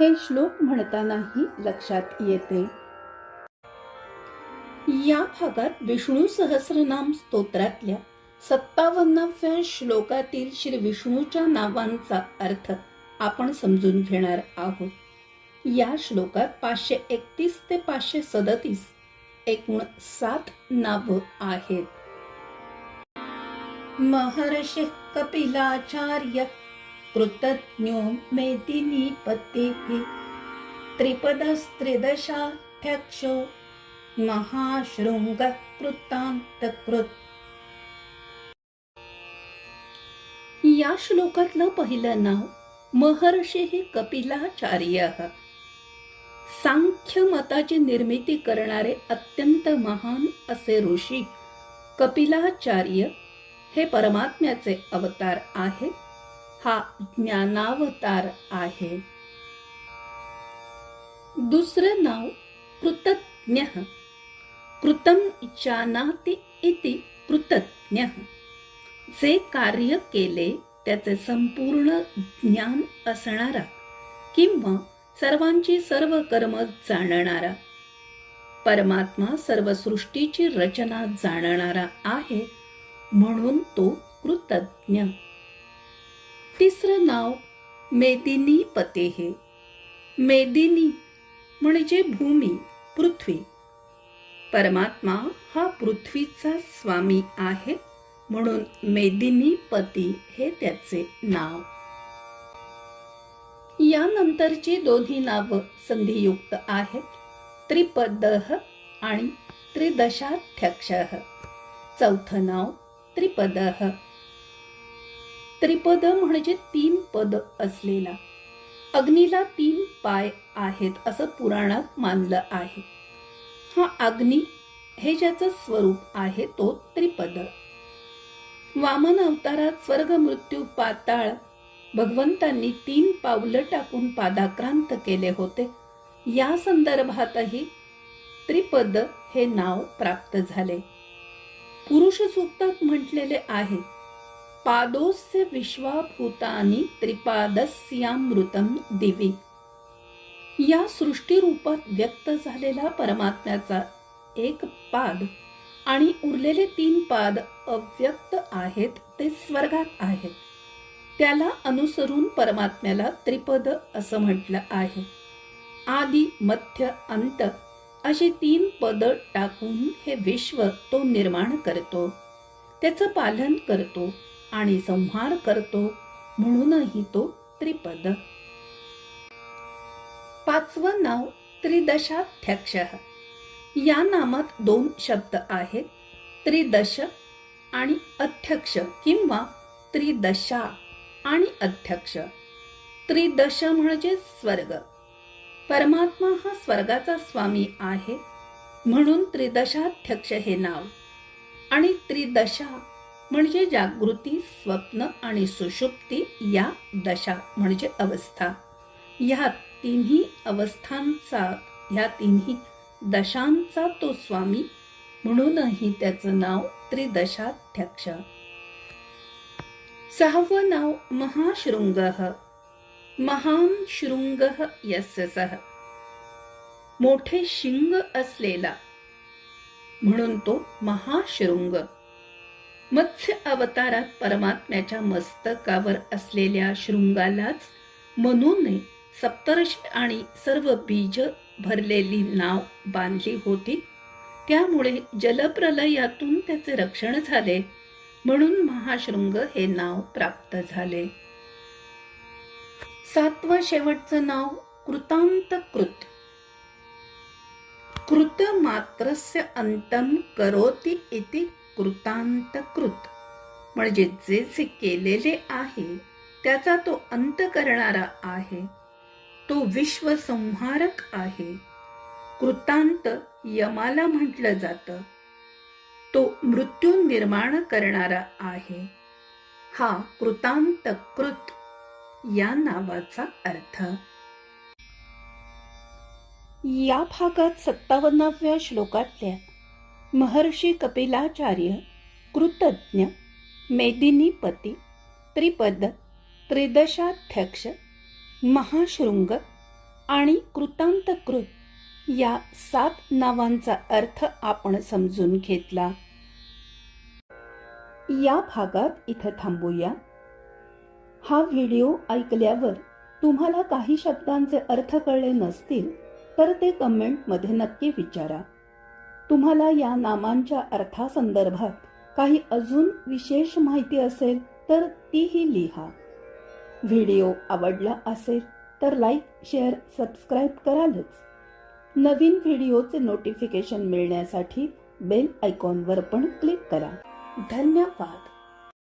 हे श्लोक म्हणतानाही लक्षात येते. या भागात विष्णू सहस्रनाम स्तोत्रातल्या सत्तावन्नाव्या श्लोकातील श्री विष्णूच्या नावांचा अर्थ आपण समजून घेणार आहोत. या श्लोकात पाचशे एकतीस ते पाचशे सदतीस एकूण सात नाव आहेत. महर्षी कपिलाचार्य कृतज्ञो मेदिनीपतेः त्रिपदस्त्रिदशाध्यक्षो महाशृङ्गकृतान्तकृत्। या श्लोकातलं पहिलं नाव महर्षी कपिलाचार्य। सांख्य मताची निर्मिती करणारे अत्यंत महान असे ऋषी कपिलाचार्य हे परमात्म्याचे अवतार आहेत. हा ज्ञानावतार आहे. दुसरं नाव कृतज्ञ. कृतम जानाती इति कृतज्ञ. जे कार्य केले त्याचे संपूर्ण ज्ञान असणारा किंवा सर्वांची सर्व कर्म जाणणारा परमात्मा सर्व सृष्टीची रचना जाणणारा आहे म्हणून तो कृतज्ञ. तिसरं नाव मेदिनी पतेहे मेदिनी म्हणजे भूमी पृथ्वी. परमात्मा हा पृथ्वीचा स्वामी आहे म्हणून मेदिनी पती हे त्याचे नाव. यानंतरची दोन्ही नावं संधियुक्त आहेत त्रिपदह आणि त्रिदशाध्यक्ष. चौथं नाव त्रिपदह त्रिपद म्हणजे तीन पद असलेला. अग्नीला तीन पाय आहेत असं पुराणात मानलं आहे. हा अग्नी हे ज्याचं स्वरूप आहे तो त्रिपद. वामन अवतारात स्वर्ग मृत्यू पाताळ भगवंतांनी तीन पावलं टाकून पादाक्रांत केले होते. या संदर्भातही त्रिपद हे नाव प्राप्त झाले. पुरुष सूक्तात म्हटलेले आहे पादोस्य विश्वाभूतानी त्रिपादस्यामृतम दिवी। या सृष्टी रूपात व्यक्त झालेला परमात्म्याचा एक पाद आणि उरलेले तीन पाद अव्यक्त आहेत ते स्वर्गात आहेत. त्याला अनुसरून परमात्म्याला त्रिपद असं म्हटलं आहे. आदी मध्य अंत अशी तीन पद टाकून हे विश्व तो निर्माण करतो. त्याचं पालन करतो. आणि संहार करतो म्हणूनही तो त्रिपद. पाचवं नाव त्रिदशाध्यक्ष. या नामात दोन शब्द आहेत त्रिदश आणि अध्यक्ष किंवा त्रिदशा आणि अध्यक्ष. त्रिदश म्हणजे स्वर्ग. परमात्मा हा स्वर्गाचा स्वामी आहे म्हणून त्रिदशाध्यक्ष हे नाव. आणि त्रिदशा म्हणजे जागृती स्वप्न आणि सुषुप्ती या दशा म्हणजे अवस्था. या तिन्ही अवस्थांचा ह्या तिन्ही दशांचा तो स्वामी म्हणूनही त्याचं नाव त्रिदशाध्यक्ष. सहावं नाव महाशृंग महान शृंग यस्य सह मोठे शिंग असलेला म्हणून तो महाशृंग मत्स्य अवतारात परमात्म्याच्या मस्तकावर असलेल्या शृंगालाच मनूने सप्तर्षी आणि सर्व बीज भरलेली नाव बांधली होती. त्यामुळे जलप्रलयातून त्याचे रक्षण झाले. म्हणून महाशृंग हे नाव प्राप्त झाले. सातवं शेवटचं नाव कृतांत कृत कृत मात्रस्य अंतम करोती इति कृतांतकृत. म्हणजे जे जे केलेले आहे त्याचा तो अंत करणारा आहे तो विश्वसंहारक आहे. कृतांत यमाला म्हटलं जातं. तो मृत्यू निर्माण करणारा आहे. हा कृतांत कृत या नावाचा अर्थ. या भागात सत्तावन्नाव्या श्लोकातल्या महर्षी कपिलाचार्य कृतज्ञ मेदिनीपती त्रिपद त्रिदशाध्यक्ष महाशृंग आणि कृतांतकृत या सात नावांचा अर्थ आपण समजून घेतला. या भागात इथं थांबूया. हा व्हिडिओ ऐकल्यावर तुम्हाला काही शब्दांचे अर्थ कळले नसतील तर ते कमेंटमध्ये नक्की विचारा. तुम्हाला या नामांच्या अर्थासंदर्भात काही अजून विशेष माहिती असेल तर तीही लिहा. व्हिडिओ आवडला असेल तर लाईक शेअर सबस्क्राईब करालच. नवीन व्हिडिओचे नोटिफिकेशन मिळण्यासाठी बेल आयकॉनवर पण क्लिक करा. धन्यवाद.